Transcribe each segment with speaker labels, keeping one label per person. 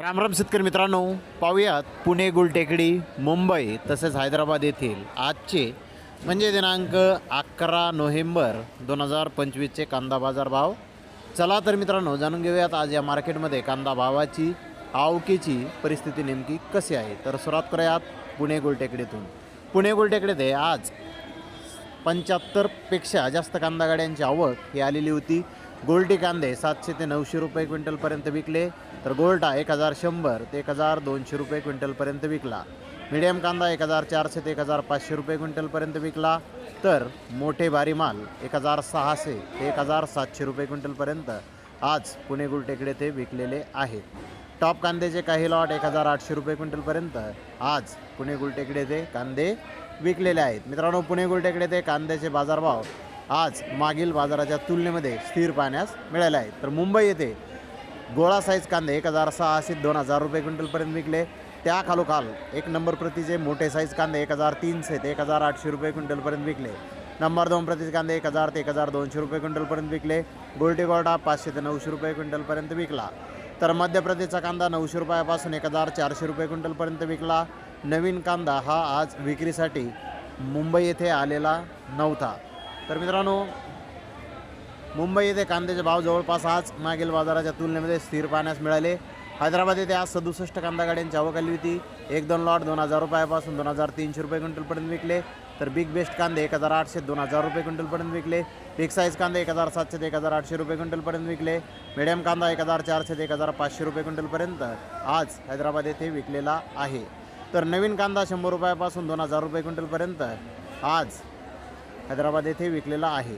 Speaker 1: रामराम शेतकरी मित्रांनो पाहूयात पुणे गुलटेकडी मुंबई तसेच हैदराबाद येथील आजचे म्हणजे दिनांक अकरा नोव्हेंबर दोन हजार पंचवीसचे कांदा बाजार भाव. चला तर मित्रांनो जाणून घेऊयात आज या मार्केटमध्ये कांदा भावाची आवकेची परिस्थिती नेमकी कशी आहे. तर सुरुवात करूयात पुणे गुलटेकडीतून. पुणे गुलटेकडीत आज पंच्याहत्तरपेक्षा जास्त कांदा गाड्यांची आवक ही आलेली होती. गोल्टी कांदे सातशे ते नऊशे रुपये क्विंटलपर्यंत विकले. तर गोल्टा एक हजार शंभर ते एक हजार दोनशे रुपये क्विंटलपर्यंत विकला. मिडियम कांदा एक हजार चारशे ते एक हजार पाचशे रुपये क्विंटलपर्यंत विकला. तर मोठे भारी माल एक हजार सहाशे ते एक हजार सातशे रुपये क्विंटलपर्यंत आज पुणे गुलटेकडे ते विकलेले आहेत टॉप कांद्याचे काही लॉट एक हजार आठशे रुपये क्विंटलपर्यंत आज पुणे गुलटेकडे ते कांदे विकलेले आहेत. मित्रांनो पुणे गुलटेकडे ते कांद्याचे बाजारभाव आज मागील बाजाराच्या तुलनेमध्ये स्थिर पाहण्यास मिळाले आहेत. तर मुंबई येथे गोळा साईज कांदे एक हजार सहाशे दोन हजार रुपये क्विंटलपर्यंत विकले. त्या खालोखाल एक नंबर प्रतीचे मोठे साईज कांदे एक हजार तीनशे ते एक हजार आठशे रुपये क्विंटलपर्यंत विकले. नंबर दोन प्रतीचे कांदे एक हजार ते एक हजार दोनशे रुपये क्विंटलपर्यंत विकले. गोल्टी पाचशे ते नऊशे रुपये क्विंटलपर्यंत विकला. तर मध्य प्रदेशचा कांदा नऊशे रुपयापासून एक हजार चारशे रुपये क्विंटलपर्यंत विकला. नवीन कांदा हा आज विक्रीसाठी मुंबई येथे आलेला नव्हता. तर मित्रांनो मुंबई येथे कांद्याचे भाव जवळपास आज मागील बाजाराच्या तुलनेमध्ये स्थिर पाहण्यास मिळाले. हैदराबाद येथे आज सदुसष्ट कांदा गाड्यांची आवक आली होती. एक दोन लॉट दोन हजार रुपयापासून दोन हजार तीनशे रुपये क्विंटलपर्यंत विकले. तर बिग बेस्ट कांदे एक हजार आठशे दोन हजार रुपये क्विंटलपर्यंत विकले. बिग साईज कांदे एक हजार सातशे ते एक हजार आठशे रुपये क्विंटलपर्यंत विकले. मिडियम कांदा एक हजार चारशे ते एक हजार पाचशे रुपये क्विंटलपर्यंत आज हैदराबाद येथे विकलेला आहे. तर नवीन कांदा शंभर रुपयापासून दोन हजार रुपये क्विंटलपर्यंत आज हैदराबाद येथे विकलेला आहे.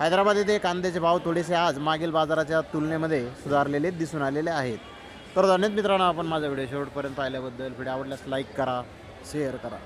Speaker 1: हैदराबाद येथे कांद्याचे भाव थोडेसे आज मागील बाजाराच्या तुलनेमध्ये सुधारलेले दिसून आलेले आहेत. तर धन्यवाद मित्रांनो आपण माझा व्हिडिओ शेवटपर्यंत पाहिल्याबद्दल. व्हिडिओ आवडल्यास लाईक करा शेअर करा.